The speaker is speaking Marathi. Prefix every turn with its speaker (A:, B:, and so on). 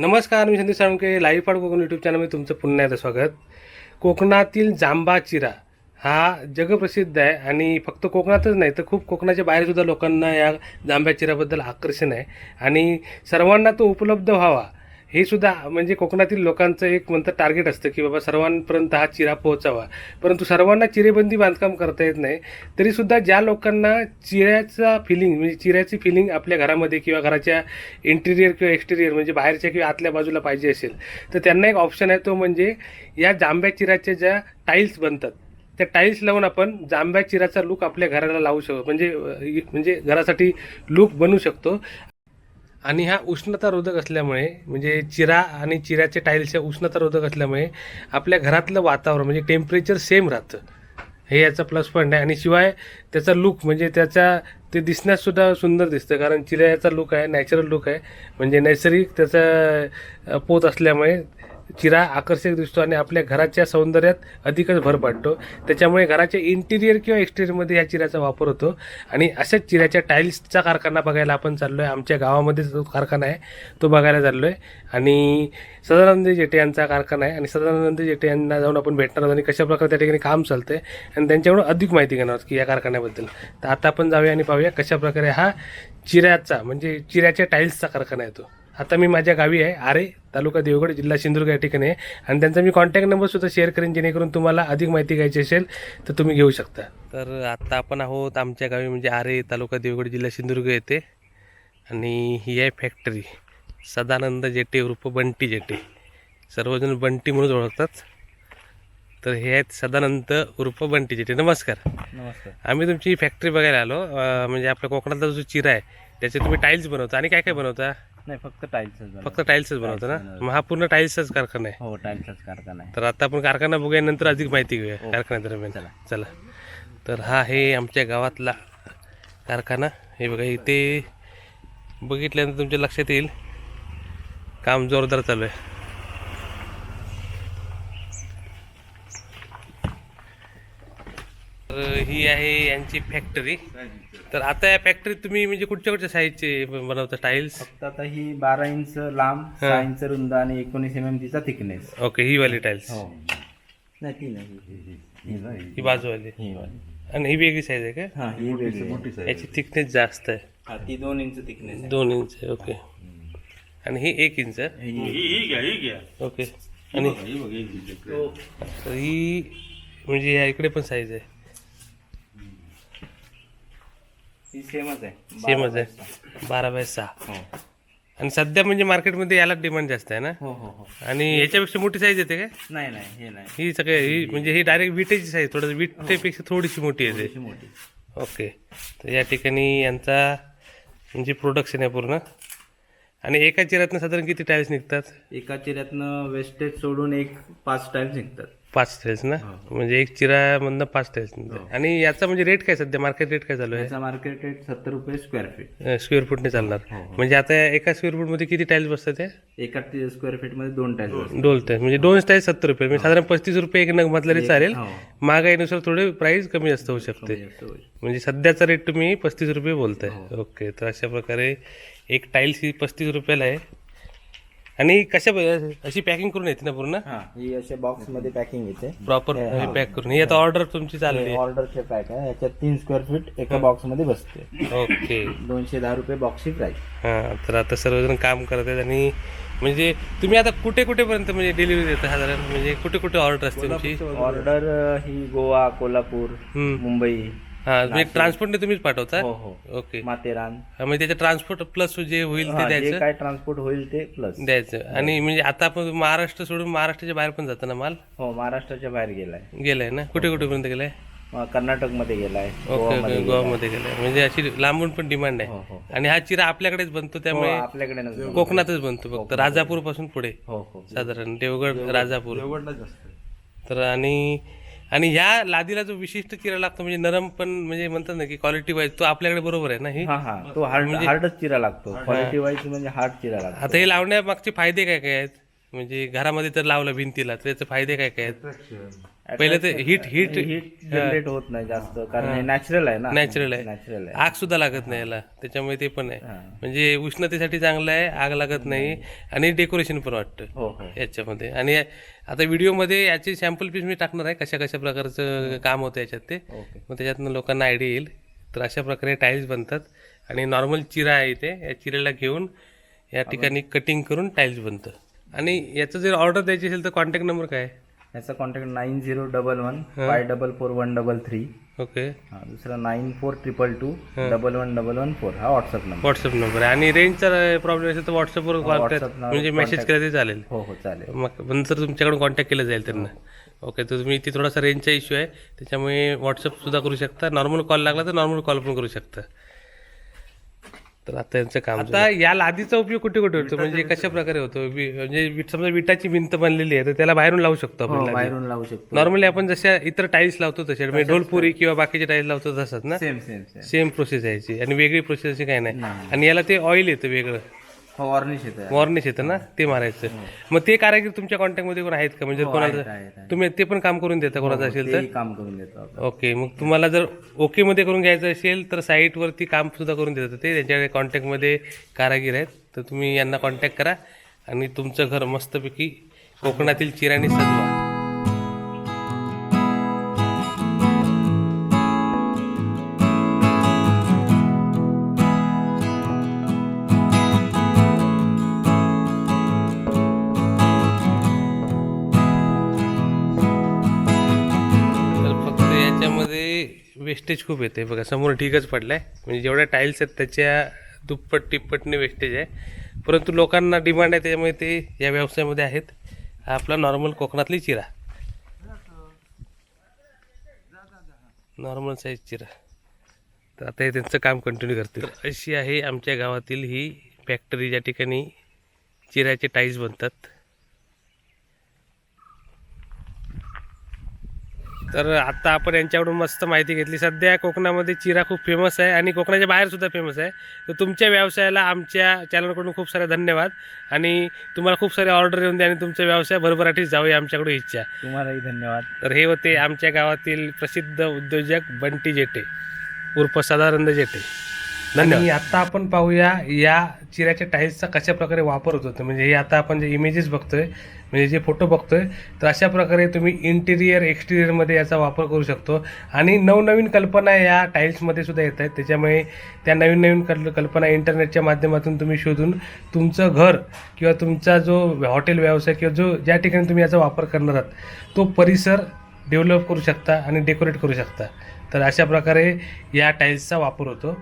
A: नमस्कार मी संदीप साळुंके. लाईव्ह पाड कोकण यूट्यूब चॅनलमध्ये तुमचं पुन्हा एकदा स्वागत. कोकणातील जांबा चिरा हा जगप्रसिद्ध आहे आणि फक्त कोकणातच नाही तर खूप कोकणाच्या बाहेरसुद्धा लोकांना या जांभ्या चिराबद्दल आकर्षण आहे. आणि सर्वांना तो उपलब्ध व्हावा हे सुद्धा म्हणजे कोकणातील लोकांचं एक म्हणतं टार्गेट असतं की बाबा सर्वांपर्यंत हा चिरा पोहोचावा. परंतु सर्वांना चिरेबंदी बांधकाम करता येत नाही. तरीसुद्धा ज्या लोकांना चिऱ्याचा फिलिंग म्हणजे चिऱ्याची फिलिंग आपल्या घरामध्ये किंवा घराच्या इंटिरियर किंवा एक्सटिरियर म्हणजे बाहेरच्या किंवा आतल्या बाजूला पाहिजे असेल तर त्यांना एक ऑप्शन आहे तो म्हणजे या जांभ्या चिराच्या ज्या टाईल्स बनतात त्या टाईल्स लावून आपण जांभ्या चिराचा लूक आपल्या घराला लावू शकतो म्हणजे म्हणजे घरासाठी लूक बनू शकतो. आणि हा उष्णतारोधक असल्यामुळे म्हणजे चिरा आणि चिऱ्याच्या टाईल्सच्या उष्णतारोधक असल्यामुळे आपल्या घरातलं वातावरण म्हणजे टेम्परेचर सेम राहतं. हे याचा प्लस पॉईंट आहे. आणि शिवाय त्याचा लुक म्हणजे त्याचा ते दिसण्यासुद्धा सुंदर दिसतं. कारण चिऱ्याचा लुक आहे नॅचरल लुक आहे. म्हणजे नैसर्गिक त्याचा पोत असल्यामुळे चिरा आकर्षक दिसतो आणि आपल्या घराच्या सौंदर्यात अधिकच भर पडतो. त्याच्यामुळे घराच्या इंटिरियर किंवा एक्सटेरियरमध्ये या चिऱ्याचा वापर होतो. आणि अशाच चिऱ्याच्या टाईल्सचा कारखाना बघायला आपण चाललो आहे आमच्या गावामध्ये जो कारखाना आहे तो बघायला चाललो आहे आणि सदानंद जेटे यांचा कारखाना आहे. आणि सदानंद जेटे यांना जाऊन आपण भेटणार आहोत. आणि कशाप्रकारे त्या ठिकाणी काम चालतं आहे आणि त्यांच्याकडून अधिक माहिती घेणार आहोत की या कारखान्याबद्दल. तर आता आपण जाऊया आणि पाहूया कशा प्रकारे हा चिऱ्याचा म्हणजे चिऱ्याच्या टाईल्सचा कारखाना आहे तो. आता मी माझ्या गावी आहे आरे तालुका देवगड जिल्हा सिंधुदुर्ग या ठिकाणी आहे. आणि त्यांचा मी कॉन्टॅक्ट नंबर सुद्धा शेअर करेन जेणेकरून तुम्हाला अधिक माहिती घ्यायची असेल तर तुम्ही घेऊ शकता. तर आता आपण आहोत आमच्या गावी म्हणजे आरे तालुका देवगड जिल्हा सिंधुदुर्ग येथे. आणि ही आहे फॅक्टरी सदानंद जेटे उर्फ बंटी जेटे. सर्वजण बंटी म्हणून ओळखतात. तर हे आहेत सदानंद उर्फ बंटी जेटे. नमस्कार.
B: नमस्कार.
A: आम्ही तुमची फॅक्टरी बघायला आलो. म्हणजे आपल्या कोकणातला जो चिरा आहे त्याचे तुम्ही टाईल्स बनवता. आणि काय काय बनवता?
B: नाही फक्त टाईल्सच
A: फक्त टाईल्सच बनवता ना? मग हा पूर्ण टाईल्सचाच कारखाना आहे.
B: हो टाईल्सच कारखाना आहे.
A: तर आता आपण कारखाना बघूया नंतर अधिक माहिती घेऊया कारखान्या दरम्यान
B: चला.
A: चला. तर हा आहे आमच्या गावातला कारखाना. हे बघा इथे बघितल्यानंतर तुमच्या लक्षात येईल. काम जोरदार चालू आहे. ही आहे यांची फॅक्टरी तर आता या फॅक्टरीत तुम्ही म्हणजे कुठच्या कुठच्या साईजचे बनवता टाईल्स
B: फक्त आता ही बारा इंच लांब सहा इंच रुंद आणि एकोणीस एम एम तिचा थिकनेस
A: ओके ही वाली टाईल्स
B: हो. नाही ती नाही. ही
A: बाजूवाली.
B: ही वाली.
A: आणि ही वेगळी साईज आहे का?
B: हा ही वेगळी आहे.
A: याची थिकनेस जास्त आहे.
B: हा ती दोन इंच थिकनेस आहे.
A: दोन इंच आहे ओके आणि ही एक इंच आहे.
B: ही-
A: ओके आणि
B: तो
A: तर ही म्हणजे या इकडे पण साईज आहे.
B: ती सेमच आहे.
A: सेमच आहे. बारा बाय सहा.
B: हो.
A: आणि सध्या म्हणजे मार्केटमध्ये याला डिमांड जास्त आहे ना?
B: हो हो हो.
A: आणि याच्यापेक्षा मोठी साईज येते काय?
B: नाही नाही हे नाही.
A: ही सगळे ही म्हणजे ही डायरेक्ट विटेची साईज थोडं विटेपेक्षा थोडीशी मोठी येते
B: मोठी.
A: ओके. तर या ठिकाणी यांचा म्हणजे प्रोडक्शन आहे पूर्ण. आणि एका चिरातनं साधारण किती टाईल्स निघतात?
B: एका चिऱ्यातनं वेस्टेज सोडून एक पाच टाईल्स निघतात.
A: पाच टाईल्स ना? म्हणजे एक चिरामधनं पाच टाईल्स निघतात आणि याचा म्हणजे रेट काय सध्या? मार्केट रेट काय चालू आहे?
B: मार्केट रेट सत्तर रुपये स्क्वेअर फीट
A: स्क्वेअर फूटने चालणार. म्हणजे आता एका स्क्वेअर फूटमध्ये किती टाईल्स बसतात
B: एका स्क्वेअर फीटमध्ये दोन टाईल्स
A: दोन टाईल्स म्हणजे दोन टाईल्स सत्तर रुपये. म्हणजे साधारण पस्तीस रुपये एक नग म्हटलं तरी चालेल.
B: हो.
A: महागाईनुसार थोडे प्राइस कमी जास्त होऊ शकते. म्हणजे सध्याचा रेट तुम्ही पस्तीस रुपये बोलताय. ओके तर अशा प्रकारे एक टाईल्स ही पस्तीस रुपयाला आहे. आणि कशा अशी पॅकिंग करून येते ना पूर्ण?
B: हा ही अशा बॉक्समध्ये पॅकिंग येते
A: प्रॉपर पॅक करून. ही आता ऑर्डर तुमची चालली
B: ऑर्डरचे पॅक आहे. याच्यात तीन स्क्वेअर फीट एका बॉक्समध्ये बसते.
A: ओके
B: दोनशे दहा रुपये बॉक्सची प्राइस
A: हां तर आता सर्वजण काम करत आहेत आणि म्हणजे तुम्ही आता कुठे कुठेपर्यंत म्हणजे डिलिव्हरी देता साधारण? म्हणजे कुठे कुठे ऑर्डर असते तुमची?
B: ऑर्डर ही गोवा कोल्हापूर. मुंबई
A: हां म्हणजे ट्रान्सपोर्टने तुम्हीच पाठवता?
B: हो हो.
A: ओके
B: माथेरान.
A: हा, म्हणजे त्याचं ट्रान्सपोर्ट प्लस जे होईल ते
B: हा, जे
A: द्यायचं?
B: काय ट्रान्सपोर्ट होईल ते प्लस
A: द्यायचं. आणि म्हणजे आता आपण महाराष्ट्र सोडून महाराष्ट्राच्या बाहेर पण जातं ना माल?
B: हो महाराष्ट्राच्या बाहेर गेलाय.
A: गेलाय ना? कुठे कुठेपर्यंत गेलाय?
B: कर्नाटकमध्ये गेलाय
A: ओके ओके. गोवामध्ये गेलाय. म्हणजे अशी लांबून पण डिमांड
B: हो
A: आहे.
B: हो
A: आणि हा चिरा आपल्याकडेच बनतो
B: हो,
A: त्यामुळे
B: आपल्याकडे.
A: कोकणातच बनतो फक्त. राजापूरपासून पुढे.
B: हो हो.
A: साधारण देवगड राजापूर. तर आणि आणि ह्या लादीला जो विशिष्ट चिरा लागतो म्हणजे नरम पण म्हणजे म्हणतात ना की क्वालिटी वाईज तो आपल्याकडे बरोबर आहे ना ही?
B: हा हा. तो हार्ड हार्डच चिरा लागतो. क्वालिटी वाईज म्हणजे हार्ड चिरा लागतो.
A: आता हे लावण्यामागचे फायदे काय काय आहेत? म्हणजे घरामध्ये तर लावलं भिंतीला तर त्याचे फायदे काय काय आहेत? पहिले ते हिट हिट
B: हिट जनरेट होत नाही जास्त कारण हे नॅचरल आहे ना.
A: नॅचरल आहे.
B: नॅचरल आहे.
A: आग सुद्धा लागत नाही याला. त्याच्यामुळे ते पण आहे.
B: हा.
A: म्हणजे उष्णतेसाठी चांगलं आहे आग लागत नाही आणि डेकोरेशन पण वाटतं
B: हो हो.
A: याच्यामध्ये. आणि आता व्हिडिओमध्ये याची सॅम्पल पीस मी टाकणार आहे कशा कशा प्रकारचं काम होतं याच्यात ते. मग त्याच्यातनं लोकांना आयडिया येईल. तर अशा प्रकारे टाईल्स बनतात. आणि नॉर्मल चिरा आहे इथे. या चिऱ्याला घेऊन या ठिकाणी कटिंग करून टाईल्स बनतं. आणि याचं जर ऑर्डर द्यायची असेल तर कॉन्टॅक्ट नंबर काय? आहे
B: याचा contact nine zero double one five double four one double three
A: okay
B: दुसरा nine four triple two double one double one four हा व्हॉट्सअप नंबर
A: व्हॉट्सअप नंबर आहे आणि रेंजचा प्रॉब्लेम असेल तर व्हॉट्सअपवर म्हणजे मेसेज केला तरी चालेल.
B: हो हो चालेल.
A: मग नंतर तुमच्याकडून कॉन्टॅक्ट केलं जाईल त्यांना. ओके तर तुम्ही इथे थोडासा रेंजचा इश्यू आहे. त्याच्यामुळे व्हॉट्सअप सुद्धा करू शकता. नॉर्मल कॉल लागला तर नॉर्मल कॉल पण करू शकता. तर आता यांचं काम आता या लादीचा उपयोग कुठे कुठे होतो? म्हणजे कशा प्रकारे होतो? वि- म्हणजे वि- समजा विटाची भिंत बनलेली आहे तर त्याला बाहेरून लावू शकतो आपण लादी.
B: बाहेरून लावू शकतो.
A: नॉर्मली आपण जशा इतर टाईल्स लावतो तसे म्हणजे ढोलपुरी किंवा बाकीचे टाईल्स लावतो तसंच ना?
B: Same same same
A: same process आहे याची आणि वेगळी प्रोसेस अशी काही नाही. आणि याला ते ऑइल येतं वेगळं.
B: हो वॉर्निश येतं
A: वॉर्निश येतं ना? ते मारायचं. मग ते कारागीर तुमच्या कॉन्टॅक्टमध्ये कोण आहेत का? म्हणजे
B: आहेत, आहेत, आहेत.
A: तुम्ही ते पण काम करून देता कोणाचं असेल तर?
B: काम करून देतो आपण.
A: ओके मग तुम्हाला जर ओके मध्ये करून घ्यायचं असेल तर साईटवरती काम सुद्धा करून देतात ते. त्यांच्याकडे कॉन्टॅक्टमध्ये कारागीर आहेत. तर तुम्ही यांना कॉन्टॅक्ट करा. आणि तुमचं घर मस्तपैकी कोकणातील चिराणी सजवा वेस्टेज खूप येते. बघा समोर ठीकच पडलाय. म्हणजे जेवढ्या टाईल्स आहेत त्याच्या दुप्पट तिप्पटने वेस्टेज आहे. परंतु लोकांना डिमांड आहे त्याच्यामुळे ते या व्यवसायामध्ये आहेत. हा आपला नॉर्मल कोकणातली चिरा. नॉर्मल साईज चिरा. तर आता हे त्यांचं काम कंटिन्यू करतील. अशी आहे आमच्या गावातील ही फॅक्टरी ज्या ठिकाणी चिऱ्याचे टाईल्स बनतात. तर आता आपण यांच्याकडून मस्त माहिती घेतली. सध्या कोकणामध्ये चिरा खूप फेमस आहे आणि कोकणाच्या बाहेर सुद्धा फेमस आहे. तर तुमच्या व्यवसायाला आमच्या चॅनलकडून खूप सारे धन्यवाद. आणि तुम्हाला खूप सारे ऑर्डर येऊन द्या आणि तुमचा व्यवसाय भरभराटीच जाऊ आमच्याकडून इच्छा.
B: तुम्हालाही धन्यवाद.
A: तर हे होते आमच्या गावातील प्रसिद्ध उद्योजक बंटी जेटे उर्फ सदानंद जेटे धन्यवाद. आता आपण पाहूया या चिऱ्याच्या टाईल्सचा कशा प्रकारे वापर होतो. म्हणजे हे आता आपण जे इमेजेस बघतोय म्हणजे जे फोटो बघतोय तर अशा प्रकारे तुम्ही इंटिरियर एक्सटिरियरमध्ये याचा वापर करू शकतो. आणि नवनवीन कल्पना या टाईल्समध्ये सुद्धा येत आहेत. त्याच्यामुळे त्या नवीन नवीन कल कल्पना इंटरनेटच्या माध्यमातून तुम्ही शोधून तुमचं घर किंवा तुमचा जो हॉटेल व्यवसाय किंवा जो ज्या ठिकाणी तुम्ही याचा वापर करणार आहात तो परिसर डेव्हलप करू शकता आणि डेकोरेट करू शकता. तर अशा प्रकारे या टाईल्सचा वापर होतो.